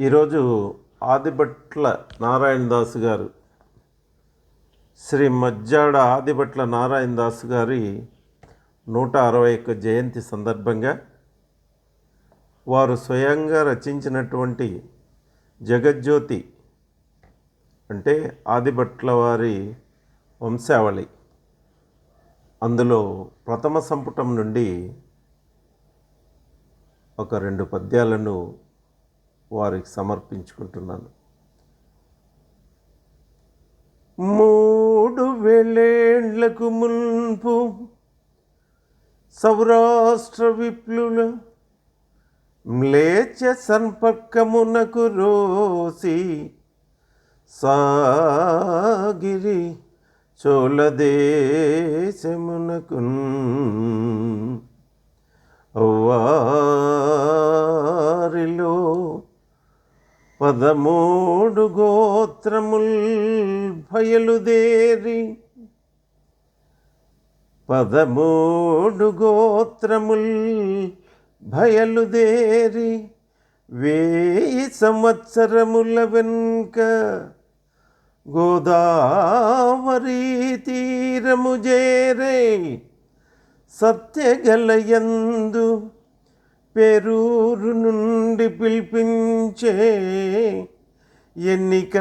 ఈరోజు ఆదిభట్ల నారాయణ దాస్ గారు శ్రీ మజ్జాడ ఆదిభట్ల నారాయణ దాస్ గారి నూట అరవై ఒక్క జయంతి సందర్భంగా వారు స్వయంగా రచించినటువంటి జగజ్యోతి అంటే ఆదిభట్ల వారి వంశావళి. అందులో ప్రథమ సంపుటం నుండి ఒక రెండు పద్యాలను వారికి సమర్పించుకుంటున్నాను. మూడు వేలేళ్ళకు మున్పు సౌరాష్ట్ర విప్లుల మ్లేచ సంపర్కమునకు రోసి సాగిరి చోళదేశమునకు అవ్వా పదమూడు గోత్రముల్ భయలుదేరి పదమూడు గోత్రముల్ భయలుదేరి వేయి సంవత్సరముల వెనుక గోదావరి తీరము జేరే సత్యగలయందు పెరూరు నుండి పిలిపించే ఎన్నికంజేసి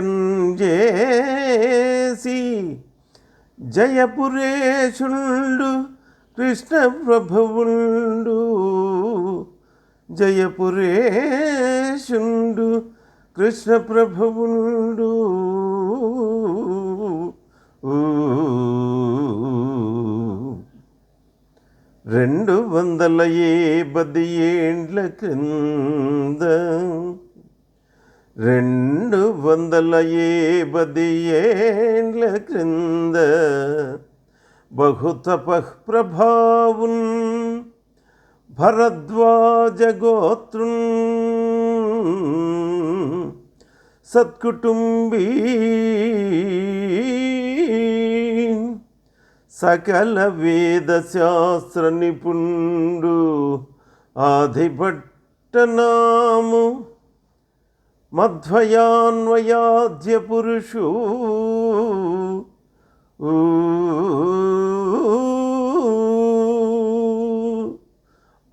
జయపురేషుండు కృష్ణ ప్రభువుండు జయపురేషుండు కృష్ణ ప్రభువుండు రెండు వందల ఏబది ఏండ్ల క్రింద రెండు వందల ఏబది ఏండ్ల క్రింద బహుతప ప్రభావున్ భరద్వాజ గోత్రున్ సత్కుటుంబీ సకల వేద శాస్త్ర నిపుణుడు ఆధిపట్టనాము మధ్వయాన్వయాద్య పురుషు.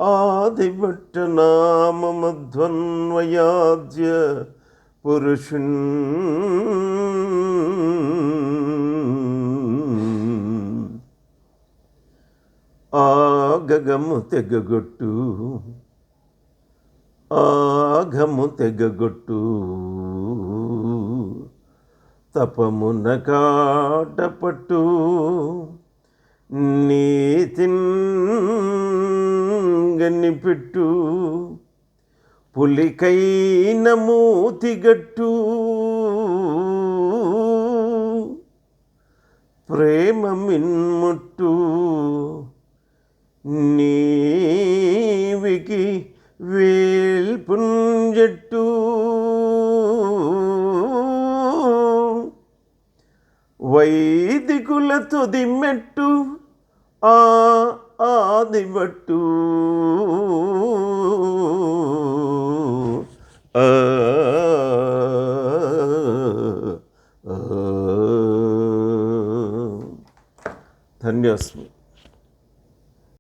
ఆదిభట్టనామ మధ్వన్వయాద్య పురుషున్. ఆగగము తెగగొట్టు. ఆగము తెగగొట్టు. తపమున కాటపట్టు. నీతిన్ గన్నిపెట్టు పులికైన మూతిగట్టు ప్రేమ మిన్ముట్టు. నీవికి వేల్పుంజట్టు వైదికుల తుది మెట్టు ఆ ఆదిబట్టు ఆ, ఆ, ధన్యోస్మి.